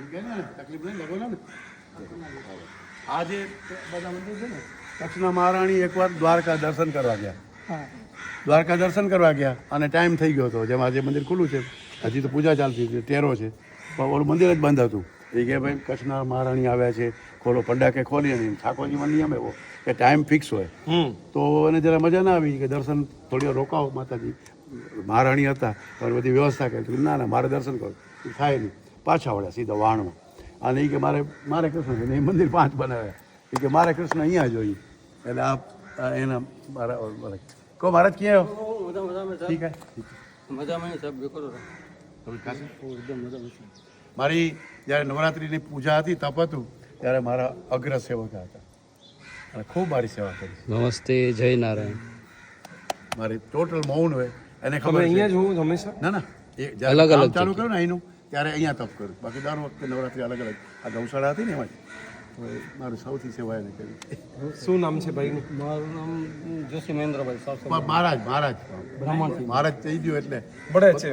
ઠીક હે ને તકલીફ નહીં લગો ને આ બધા મંદિર છે ને કચ્છના મહારાણી એકવાર દ્વારકા દર્શન કરવા ગયા. દ્વારકા દર્શન કરવા ગયા અને ટાઈમ થઈ ગયો હતો જેમાં આજે મંદિર ખુલ્લું છે. હજી તો પૂજા ચાલતી હતી ટેરો છે. પણ ઓલું મંદિર જ બંધ હતું. એ કે ભાઈ કચ્છના મહારાણી આવ્યા છે ખોલો પંડા કે અને નહીં ઠાકોરજીમાં નિયમ એવો કે ટાઈમ ફિક્સ હોય. તો એને જરા મજા ના આવી કે દર્શન થોડી વાર રોકાવો માતાજી. મહારાણી હતા પણ બધી વ્યવસ્થા કરી. ના ના મારે દર્શન કરો. થાય નહીં. પાછા વળ્યા સીધા વાણમાં. અને એ કે મારે મારે કૃષ્ણ છે ને એ મંદિર પાંચ બનાવ્યા એ કે મારે કૃષ્ણ અહીંયા જોઈએ એટલે આ એના મારા કહો મહારાજ ક્યાં આવ્યો ઠીક હે? મજામાં? મારી જ્યારે નવરાત્રિની પૂજા હતી તપ હતું ત્યારે મારા અગ્ર સેવક હતા. અને ખૂબ મારી સેવા કરી નમસ્તે જય નારાયણ. મારી ટોટલ મૌન હોય. એને ખબર અહીંયા જ હું હંમેશા? ના ના. એ અલગ અલગ ચાલુ કર્યું ને અહીંનું ત્યારે અહીંયા તપ કર્યું. બાકી દર વખતે નવરાત્રિ અલગ અલગ. આ ગૌશાળા હતી ને એમાં તો મારું સૌથી સેવા એને કરી. શું નામ છે ભાઈ મારું નામ જોશી મહેન્દ્રભાઈ મહારાજ મહારાજ. બ્રાહ્મણ. મહારાજ થઈ ગયો એટલે. બળે છે.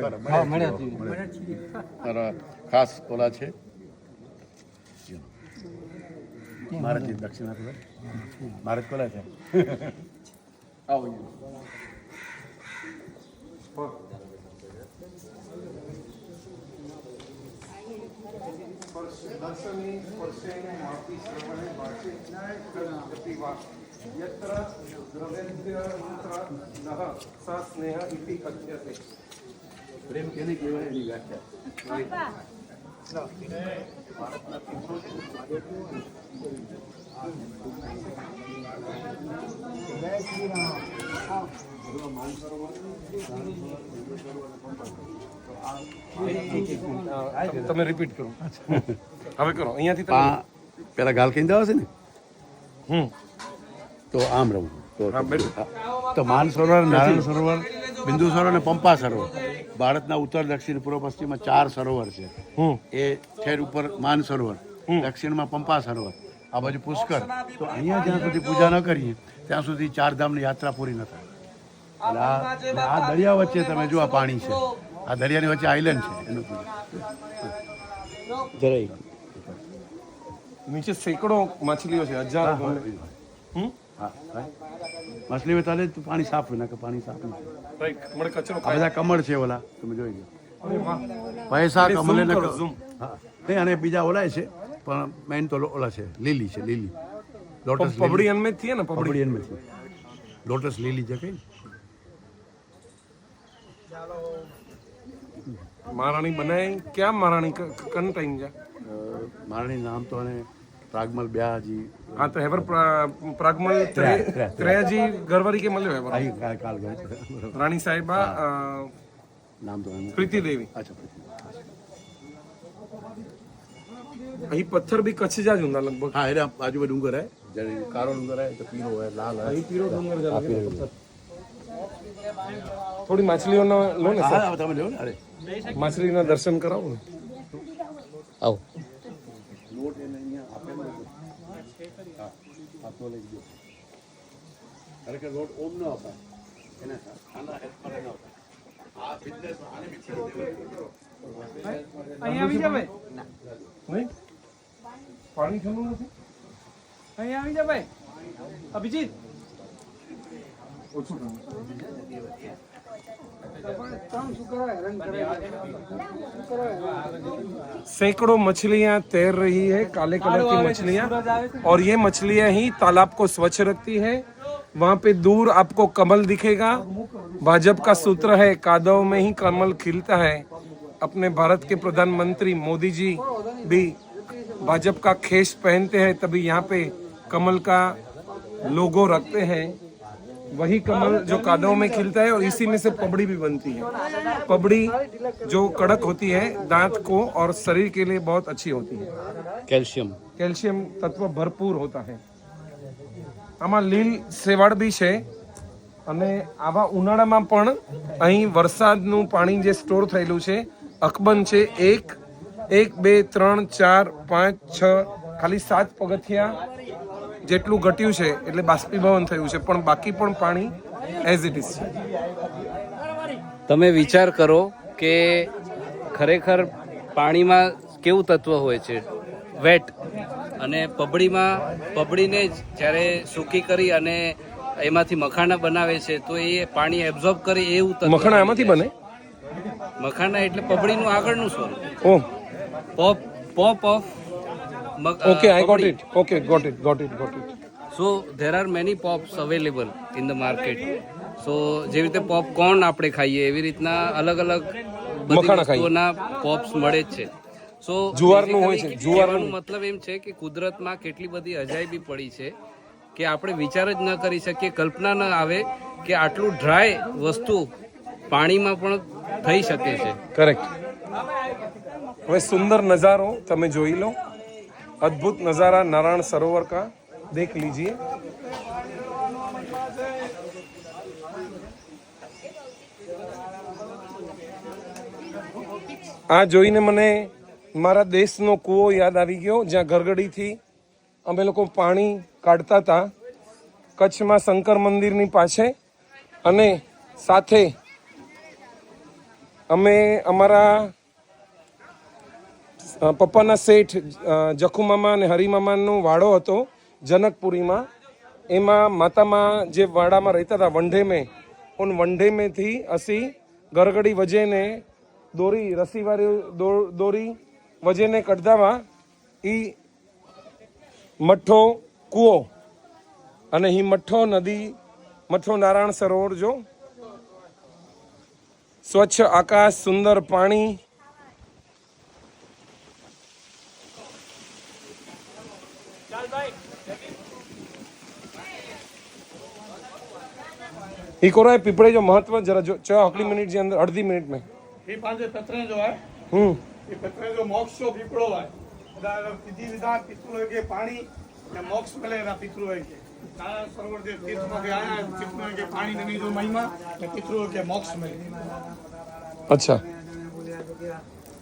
મારા ખાસ ઓલા છે. મહારાજ દક્ષિણ આપે મહારાજ કોલા છે. આવો. અહીંયા. પ્રેમ કેને કહેવાય એની વ્યાખ્યા? તમે રિપીટ કરો. હવે કરો. અહીંયાથી પેલા ગાલ કઈ છે ને? હમ. તો આમ રહું. તો માન સરોવર નારાયણ સરોવર બિંદુ સરોવર અને પંપા સરોવર. ભારતના ઉત્તર દક્ષિણ પૂર્વ પશ્ચિમમાં ચાર સરોવર છે. એ ઠેર ઉપર માન સરોવર દક્ષિણમાં પંપા સરોવર. આ બાજુ પુષ્કર. તો અહીંયા જ્યાં સુધી પૂજા ન કરીએ ત્યાં સુધી ચાર ધામની યાત્રા પૂરી ન થાય. એટલે આ દરિયા વચ્ચે તમે જો આ પાણી છે. આ દરિયાની વચ્ચે આઈલેન્ડ છે એનું જરાય નીચે સેંકડો માછલીઓ છે હજારો માછલીઓ હમ? હા, હા. માછલી હોય તારે પાણી સાફ હોય નાખે પાણી સાફ નહીં કચરો આ બધા કમળ છે ઓલા તમે જોઈ લો. પૈસા કમલે નહીં અને બીજા ઓલા છે. પણ મેઇન તો ઓલા છે લીલી છે લીલી. લોટસ પબડી અનમે થી ને પબડી? પબડી થી લોટસ લીલી છે કઈ? મહારાણી બનાય ક્યાં મહારાણી કન ટાઈમ જા મહારાણી નામ તો અને પ્રાગમલ બ્યાજી હા તો હેવર પ્રાગમલ ત્રેજી ગરવરી કે મળ્યો હેવર. રાણી સાહેબા નામ તો પ્રીતિ દેવી અચ્છા પ્રીતિ. અહીં પથ્થર બી કચ્છ જા ਹੁੰਦਾ લગભગ. હા એના બાજુ માં ડુંગર હે જ્યારે કાળો ડુંગર હે તો પીળો હોય લાલ હોય. અહીં પીળો ડુંગર જા લાગે પીળો ડુંગર. થોડી માછલીઓનો લો ને સર. હા, તમે લ્યો ને અરે માછલીના દર્શન કરાવો ને. આવો. નોટ એને અહીંયા આપેલો છે. હા આપતો લઈ ગયો ખરેખર નોટ ઓમ ન અપાય. એને આના હેલ્પ કરે ન અપાય. આ બિઝનેસ આને બિઝનેસ છેડો આવી જાવે નહીં? પાણી ઠંડુ નથી અહીંયા આવી જા ભાઈ અભિજીત ઓછું ઠંડુ सैकड़ों मछलियां तैर रही है काले कलर की मछलियां और ये मछलियां ही तालाब को स्वच्छ रखती है वहां पे दूर आपको कमल दिखेगा भाजपा का सूत्र है कादव में ही कमल खिलता है अपने भारत के प्रधानमंत्री मोदी जी भी भाजपा का खेश पहनते हैं तभी यहाँ पे कमल का लोगो रखते हैं वही कमल जो कादव में खिलता है और इसी में से पबड़ी भी बनती है पबड़ी जो कड़क होती है दांत को और शरीर के लिए बहुत अच्छी होती है કેલ્શિયમ કેલ્શિયમ તત્વ ભરપૂર હોતા હે આમાં લીલ સેવાળ બી છે અને આવા ઉનાળામાં પણ અહીં વરસાદનું પાણી જે સ્ટોર થયેલું છે અકબંધ છે એક એક બે ત્રણ ચાર પાંચ છ ખાલી સાત પગથિયા જેટલું ઘટ્યું છે એટલે બાષ્પીભવન થયું છે પણ બાકી પણ પાણી એઝ ઇટ ઇઝ છે. તમે વિચાર કરો કે ખરેખર પાણીમાં કેવું તત્વ હોય છે? વેટ અને પબડીમાં પબડીને જ જ્યારે સૂકી કરી અને એમાંથી મખાણા બનાવે છે તો એ પાણી એબ્ઝોર્બ કરે એવું મખાણા મખણા એમાંથી બને મખાણા એટલે પબડીનું આગળનું સ્વરૂપ. ઓહ. Pop pop of okay I got it okay got it got it got it so there are many pops available in the market so જેવી રીતે પોપકોર્ન આપણે ખાઈએ એવી રીતના અલગ અલગ બધી વસ્તુઓના પોપ્સ મળે જ છે. સો જુવારનું હોય છે, જુવારનું. મતલબ એમ છે કે કુદરતમાં કેટલી બધી અજાયબી પડી છે કે આપણે વિચાર જ ન કરી શકીએ કલ્પના ન આવે કે આટલું ડ્રાય વસ્તુ પાણીમાં પણ થઈ શકે છે. કરેક્ટ હવે સુંદર નજારો તમે જોઈ લો. અદ્ભુત નજારા નારાયણ સરોવર કા. દેખ લીજીએ. આ જોઈને મને મારા દેશનો કૂવો યાદ આવી ગયો, જ્યાં ગરગડીથી અમે લોકો પાણી કાઢતા હતા. કચ્છમાં શંકર મંદિરની પાછે અને સાથે અમે અમારા પપ્પાના શેઠ જખુમામા અને હરિમામાનો વાડો હતો જનકપુરીમાં. એમાં માતામાં જે વાડામાં રહેતા હતા વનડે મેં ઉન વનડે મેંથી અસી ગરગડી વજેને દોરી રસીવાળી દોરી વજેને કઢદાવા એ મઠ્ઠો કૂવો અને એ મઠ્ઠો નદી, મઠ્ઠો નારાયણ સરોવર જો. સ્વચ્છ આકાશ, સુંદર પાણી ही करो है पिपड़े जो महत्व जरा जो चाहे आखिरी मिनट जी अंदर अर्धी मिनट में ये पाँच पत्रे जो है हम्म ये पत्रे जो मोक्ष जो पिपड़ो है दा सिद्धि विधा पितृ के पानी ने मोक्ष मिले ना पितृ के कारण सरोवर जे तीर्थ में गया है पितृ के पानी नहीं जो महिमा ने पितृ के मोक्ष मिले अच्छा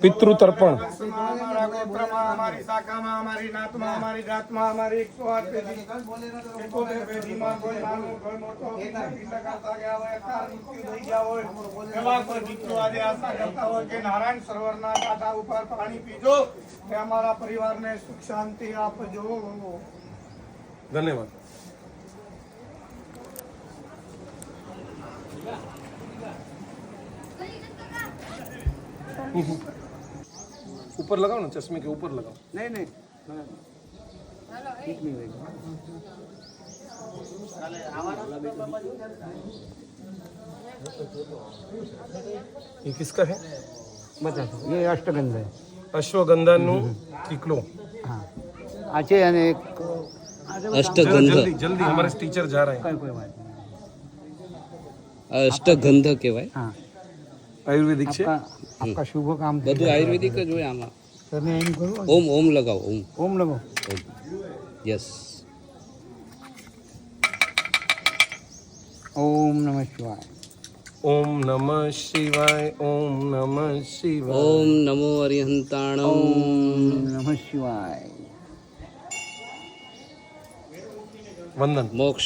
ગયા તર્પણ નારાયણ સરોવરના કાંઠા ઉપર પાણી પીજો કે અમારા પરિવારને સુખ શાંતિ આપજો ધન્યવાદ ऊपर लगाओ ना चश्मे के ऊपर लगाओ। नहीं नहीं। ठीक नहीं रहेगा ये किसका है? बता दो ये अष्टगंधा है। अश्वगंधा नु टिकलो हम्म, हम्म। हाँ। आचे यानी एक अष्टगंधा। जल्दी जल्दी हमारे टीचर जा रहे हैं। कोई कोई बात अष्टगंधा के भाई। हाँ। આયુર્વેदिक છે? આપકા શુભ કામ બધું આયુર્વેદિક જ હોય આમાં. તમે એમ કરો ઓમ ઓમ લગાવો ઓમ. ઓમ લગાવો. ઓમ. યસ ઓમ નમઃ શિવાય. ઓમ નમઃ શિવાય ઓમ નમઃ શિવાય. ઓમ નમો અરિહંતાણમ. ઓમ નમઃ શિવાય. વંદન. મોક્ષ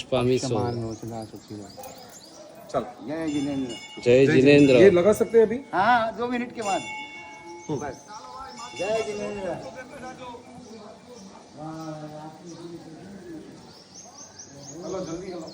સુખી રહો. चल जय जिनेंद्र जय जिनेन्द्र ये लगा सकते हैं अभी हाँ दो मिनट के बाद जय जिनेंद्र हेलो जल्दी हेलो